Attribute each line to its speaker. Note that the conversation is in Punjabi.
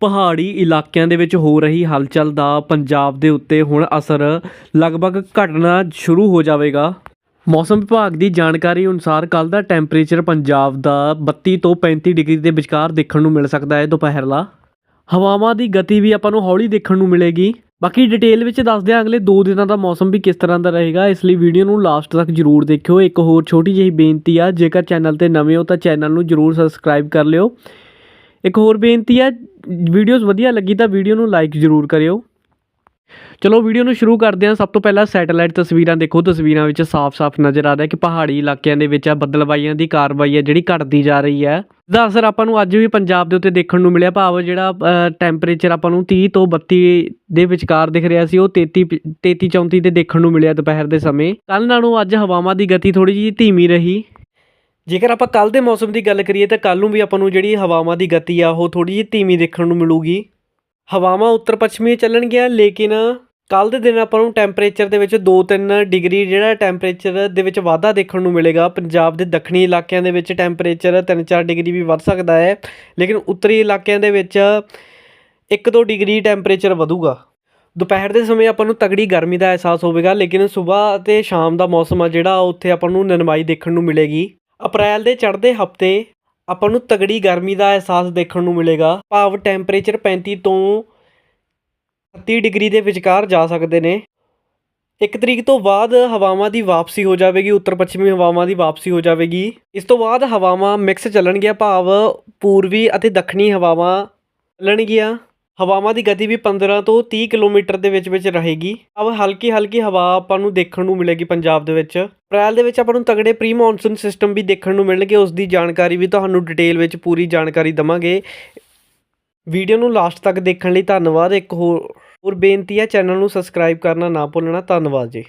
Speaker 1: ਪਹਾੜੀ ਇਲਾਕਿਆਂ ਦੇ ਵਿੱਚ ਹੋ ਰਹੀ ਹਲਚਲ ਦਾ ਪੰਜਾਬ ਦੇ ਉੱਤੇ ਹੁਣ ਅਸਰ ਲਗਭਗ ਘਟਣਾ ਸ਼ੁਰੂ ਹੋ ਜਾਵੇਗਾ। ਮੌਸਮ ਵਿਭਾਗ ਦੀ ਜਾਣਕਾਰੀ ਅਨੁਸਾਰ ਕੱਲ ਦਾ ਟੈਂਪਰੇਚਰ ਪੰਜਾਬ ਦਾ 32 ਤੋਂ 35 ਡਿਗਰੀ ਦੇ ਵਿਚਕਾਰ ਦੇਖਣ ਨੂੰ ਮਿਲ ਸਕਦਾ ਹੈ ਦੁਪਹਿਰਲਾ। ਹਵਾਵਾਂ ਦੀ ਗਤੀ ਵੀ ਆਪਾਂ ਨੂੰ ਹੌਲੀ ਦੇਖਣ ਨੂੰ ਮਿਲੇਗੀ। ਬਾਕੀ ਡਿਟੇਲ ਵਿੱਚ ਦੱਸਦੇ ਹਾਂ, ਅਗਲੇ 2 ਦਿਨਾਂ ਦਾ ਮੌਸਮ ਵੀ ਕਿਸ ਤਰ੍ਹਾਂ ਦਾ ਰਹੇਗਾ। ਇਸ ਲਈ ਵੀਡੀਓ ਨੂੰ ਲਾਸਟ ਤੱਕ ਜਰੂਰ ਦੇਖਿਓ। ਇੱਕ ਹੋਰ ਛੋਟੀ ਜਿਹੀ ਬੇਨਤੀ ਆ, ਜੇਕਰ ਚੈਨਲ ਤੇ ਨਵੇਂ ਹੋ ਤਾਂ ਚੈਨਲ ਨੂੰ ਜਰੂਰ ਸਬਸਕ੍ਰਾਈਬ ਕਰ ਲਿਓ। ਇੱਕ ਹੋਰ ਬੇਨਤੀ ਹੈ ਵੀਡੀਓਜ਼ ਵਧੀਆ ਲੱਗੀ ਤਾਂ ਵੀਡੀਓ ਨੂੰ ਲਾਈਕ ਜ਼ਰੂਰ ਕਰਿਓ। ਚਲੋ ਵੀਡੀਓ ਨੂੰ ਸ਼ੁਰੂ ਕਰਦੇ ਹਾਂ। ਸਭ ਤੋਂ ਪਹਿਲਾਂ ਸੈਟੇਲਾਈਟ ਤਸਵੀਰਾਂ ਦੇਖੋ। ਤਸਵੀਰਾਂ ਵਿੱਚ ਸਾਫ਼-ਸਾਫ਼ ਨਜ਼ਰ ਆ ਰਿਹਾ ਕਿ ਪਹਾੜੀ ਇਲਾਕਿਆਂ ਦੇ ਵਿੱਚ ਆ, ਬੱਦਲਵਾਈਆਂ ਦੀ ਕਾਰਵਾਈ ਹੈ, ਜਿਹੜੀ ਘਟਦੀ ਜਾ ਰਹੀ ਹੈ। ਦਾ ਅਸਰ ਆਪਾਂ ਨੂੰ ਅੱਜ ਵੀ ਪੰਜਾਬ ਦੇ ਉੱਤੇ ਦੇਖਣ ਨੂੰ ਮਿਲਿਆ। ਭਾਵ ਜਿਹੜਾ ਟੈਂਪਰੇਚਰ ਆਪਾਂ ਨੂੰ 30 ਤੋਂ 32 ਦੇ ਵਿਚਕਾਰ ਦਿਖ ਰਿਹਾ ਸੀ, ਉਹ 33 33 34 ਤੇ ਦੇਖਣ ਨੂੰ ਮਿਲਿਆ ਦੁਪਹਿਰ ਦੇ ਸਮੇਂ। ਕੱਲ ਨਾਲੋਂ ਅੱਜ ਹਵਾਵਾਂ ਦੀ ਗਤੀ ਥੋੜੀ ਜਿਹੀ ਧੀਮੀ ਰਹੀ। ਜੇਕਰ ਆਪਾਂ ਕੱਲ ਦੇ ਮੌਸਮ ਦੀ ਗੱਲ ਕਰੀਏ ਤਾਂ ਕੱਲ ਨੂੰ ਵੀ ਆਪਾਂ ਨੂੰ ਜਿਹੜੀ ਹਵਾਵਾਂ ਦੀ ਗਤੀ ਆ, ਉਹ ਥੋੜੀ ਜਿਹੀ ਧੀਮੀ ਦੇਖਣ ਨੂੰ ਮਿਲੂਗੀ। ਹਵਾਵਾਂ ਉੱਤਰ ਪੱਛਮੀ ਚੱਲਣਗੀਆਂ, ਲੇਕਿਨ ਕੱਲ ਦੇ ਦਿਨ ਆਪਾਂ ਨੂੰ ਟੈਂਪਰੇਚਰ ਦੇ ਵਿੱਚ 2-3 ਡਿਗਰੀ ਜਿਹੜਾ ਟੈਂਪਰੇਚਰ ਦੇ ਵਿੱਚ ਵਾਧਾ ਦੇਖਣ ਨੂੰ ਮਿਲੇਗਾ। ਪੰਜਾਬ ਦੇ ਦੱਖਣੀ ਇਲਾਕਿਆਂ ਦੇ ਵਿੱਚ ਟੈਂਪਰੇਚਰ 3-4 ਡਿਗਰੀ ਵੀ ਵੱਧ ਸਕਦਾ ਹੈ, ਲੇਕਿਨ ਉੱਤਰੀ ਇਲਾਕਿਆਂ ਦੇ ਵਿੱਚ 1-2 ਡਿਗਰੀ ਟੈਂਪਰੇਚਰ ਵਧੂਗਾ। ਦੁਪਹਿਰ ਦੇ ਸਮੇਂ ਆਪਾਂ ਨੂੰ ਤਗੜੀ ਗਰਮੀ ਦਾ ਅਹਿਸਾਸ ਹੋਵੇਗਾ, ਲੇਕਿਨ ਸਵੇਰ ਅਤੇ ਸ਼ਾਮ ਦਾ ਮੌਸਮ ਆ ਜਿਹੜਾ, ਉੱਥੇ ਆਪਾਂ ਨੂੰ ਨਰਮਾਈ ਦੇਖਣ ਨੂੰ ਮਿਲੇਗੀ। ਅਪ੍ਰੈਲ ਦੇ ਚੜ੍ਹਦੇ ਹਫ਼ਤੇ ਆਪਾਂ ਨੂੰ ਤਗੜੀ ਗਰਮੀ ਦਾ ਅਹਿਸਾਸ ਦੇਖਣ ਨੂੰ ਮਿਲੇਗਾ। ਭਾਵ ਟੈਂਪਰੇਚਰ 35 ਤੋਂ 30 ਡਿਗਰੀ ਦੇ ਵਿਚਕਾਰ ਜਾ ਸਕਦੇ ਨੇ। ਇੱਕ ਤਰੀਕ ਤੋਂ ਬਾਅਦ ਹਵਾਵਾਂ ਦੀ ਵਾਪਸੀ ਹੋ ਜਾਵੇਗੀ ਉੱਤਰ ਪੱਛਮੀ ਹਵਾਵਾਂ ਦੀ ਵਾਪਸੀ ਹੋ ਜਾਵੇਗੀ। ਇਸ ਤੋਂ ਬਾਅਦ ਹਵਾਵਾਂ ਮਿਕਸ ਚੱਲਣਗੀਆਂ, ਭਾਵ ਪੂਰਬੀ ਅਤੇ ਦੱਖਣੀ ਹਵਾਵਾਂ ਚੱਲਣਗੀਆਂ। ਹਵਾਵਾਂ ਦੀ ਗਤੀ ਵੀ 15 ਤੋਂ 30 ਕਿਲੋਮੀਟਰ ਦੇ ਵਿੱਚ ਵਿੱਚ ਰਹੇਗੀ। ਅਬ ਹਲਕੀ ਹਲਕੀ ਹਵਾ ਆਪਾਂ ਨੂੰ ਦੇਖਣ ਨੂੰ ਮਿਲੇਗੀ ਪੰਜਾਬ ਦੇ ਵਿੱਚ। ਅਪ੍ਰੈਲ ਦੇ ਵਿੱਚ ਆਪਾਂ ਨੂੰ ਤਗੜੇ ਪ੍ਰੀ ਮੌਨਸੂਨ ਸਿਸਟਮ ਵੀ ਦੇਖਣ ਨੂੰ ਮਿਲਣਗੇ ਉਸ ਦੀ ਜਾਣਕਾਰੀ ਵੀ ਤੁਹਾਨੂੰ ਡਿਟੇਲ ਵਿੱਚ ਪੂਰੀ ਜਾਣਕਾਰੀ ਦਵਾਂਗੇ। ਵੀਡੀਓ ਨੂੰ ਲਾਸਟ ਤੱਕ ਦੇਖਣ ਲਈ ਧੰਨਵਾਦ। ਇੱਕ ਹੋਰ ਹੋਰ ਬੇਨਤੀ ਹੈ ਚੈਨਲ ਨੂੰ ਸਬਸਕ੍ਰਾਈਬ ਕਰਨਾ ਨਾ ਭੁੱਲਣਾ। ਧੰਨਵਾਦ ਜੀ।